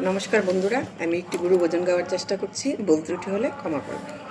নমস্কার বন্ধুরা আমি একটি গুরু ভোজন গাওয়ার চেষ্টা করছি। ভুল ত্রুটি হলে ক্ষমা করবেন।